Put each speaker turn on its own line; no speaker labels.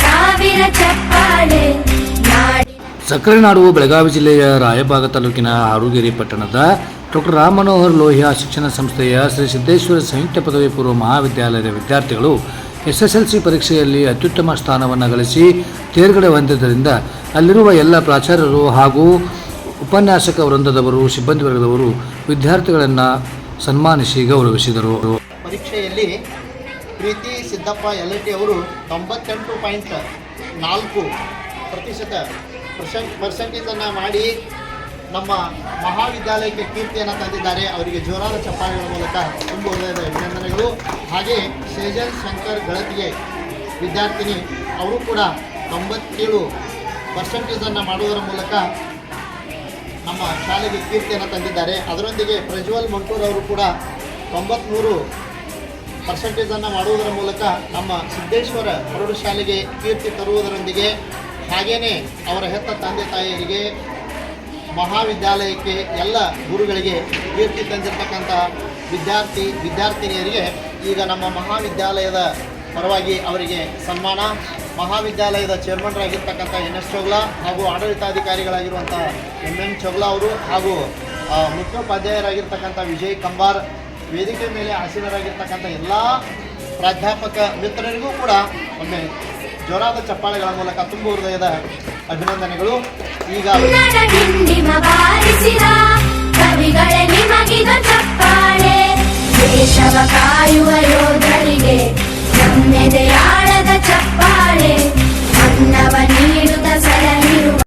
ಸಾವಿರ ಚಪ್ಪಾಳೆ ನಾಡಿ
ಸಕ್ಕರೆ ನಾಡು ಬೆಳಗಾವಿ ಜಿಲ್ಲೆಯ ರಾಯಭಾಗ ತಾಲೂಕಿನ ಆರುಗೇರಿ ಪಟ್ಟಣದ ಡಾಕ್ಟರ್ ರಾಮ ಮನೋಹರ್ ಲೋಹಿಯಾ ಶಿಕ್ಷಣ ಸಂಸ್ಥೆಯ ಶ್ರೀ ಸಿದ್ದೇಶ್ವರ ಸಂಯುಕ್ತ ಪದವಿ ಪೂರ್ವ ಮಹಾವಿದ್ಯಾಲಯದ ವಿದ್ಯಾರ್ಥಿಗಳು ಎಸ್ಎಸ್ಎಲ್ಸಿ ಪರೀಕ್ಷೆಯಲ್ಲಿ ಅತ್ಯುತ್ತಮ ಸ್ಥಾನವನ್ನು ಗಳಿಸಿ ತೇರ್ಗಡೆ ಹೊಂದಿದ್ದರಿಂದ ಅಲ್ಲಿರುವ ಎಲ್ಲ ಪ್ರಾಚಾರ್ಯರು ಹಾಗೂ ಉಪನ್ಯಾಸಕ ವೃಂದದವರು ಸಿಬ್ಬಂದಿ ವರ್ಗದವರು ವಿದ್ಯಾರ್ಥಿಗಳನ್ನು ಸನ್ಮಾನಿಸಿ ಗೌರವಿಸಿದರು.
ಪರೀಕ್ಷೆಯಲ್ಲಿ ಪ್ರೀತಿ ಸಿದ್ದಪ್ಪ ಯಲಟಿ ಅವರು ತೊಂಬತ್ತೆಂಟು ಪಾಯಿಂಟ್ ನಾಲ್ಕು ಪ್ರತಿಶತ ಪರ್ಸೆಂಟ್ ಪರ್ಸೆಂಟೇಜನ್ನು ಮಾಡಿ ನಮ್ಮ ಮಹಾವಿದ್ಯಾಲಯಕ್ಕೆ ಕೀರ್ತಿಯನ್ನು ತಂದಿದ್ದಾರೆ. ಅವರಿಗೆ ಜೋರಾದ ಚಪ್ಪಾಳೆಗಳ ಮೂಲಕ ತುಂಬ ಹೃದಯದ ಅಭಿನಂದನೆಗಳು. ಹಾಗೆ ಸೇಜನ್ ಶಂಕರ್ ಗಳತಿಗೆ ವಿದ್ಯಾರ್ಥಿನಿ, ಅವರು ಕೂಡ ತೊಂಬತ್ತೇಳು ಪರ್ಸೆಂಟೇಜನ್ನು ಮಾಡುವುದರ ಮೂಲಕ ನಮ್ಮ ಶಾಲೆಗೆ ಕೀರ್ತಿಯನ್ನು ತಂದಿದ್ದಾರೆ. ಅದರೊಂದಿಗೆ ಪ್ರಜ್ವಲ್ ಮಂಟೂರ್ ಅವರು ಕೂಡ ತೊಂಬತ್ತ್ಮೂರು ಪರ್ಸೆಂಟೇಜನ್ನು ಮಾಡುವುದರ ಮೂಲಕ ನಮ್ಮ ಸಿದ್ದೇಶ್ವರ ಪ್ರೌಢಶಾಲೆಗೆ ಕೀರ್ತಿ ತರುವುದರೊಂದಿಗೆ ಹಾಗೆಯೇ ಅವರ ಹೆತ್ತ ತಂದೆ ತಾಯಿಯರಿಗೆ ಮಹಾವಿದ್ಯಾಲಯಕ್ಕೆ ಎಲ್ಲ ಗುರುಗಳಿಗೆ ಕೀರ್ತಿ ತಂದಿರತಕ್ಕಂಥ ವಿದ್ಯಾರ್ಥಿ, ವಿದ್ಯಾರ್ಥಿನಿಯರಿಗೆ ಈಗ ನಮ್ಮ ಮಹಾವಿದ್ಯಾಲಯದ ಪರವಾಗಿ ಅವರಿಗೆ ಸನ್ಮಾನ. ಮಹಾವಿದ್ಯಾಲಯದ ಚೇರ್ಮನ್ರಾಗಿರ್ತಕ್ಕಂಥ ಎನ್ ಎಸ್ ಚೋಗ್ಲಾ ಹಾಗೂ ಆಡಳಿತಾಧಿಕಾರಿಗಳಾಗಿರುವಂಥ ಎಂ ಎನ್ ಚೋಗ್ಲಾ ಅವರು ಹಾಗೂ ಮುಖ್ಯೋಪಾಧ್ಯಾಯರಾಗಿರ್ತಕ್ಕಂಥ ವಿಜಯ್ ಕಂಬಾರ್ ವೇದಿಕೆ ಮೇಲೆ ಆಸೀನರಾಗಿರ್ತಕ್ಕಂಥ ಎಲ್ಲ ಪ್ರಾಧ್ಯಾಪಕ ಮಿತ್ರರಿಗೂ ಕೂಡ ಒಮ್ಮೆ ಜೋರಾದ ಚಪ್ಪಾಳೆಗಳ ಮೂಲಕ ತುಂಬ ಹೃದಯದ ಅಭಿನಂದನೆಗಳು. ಈಗ
ದೇಶವ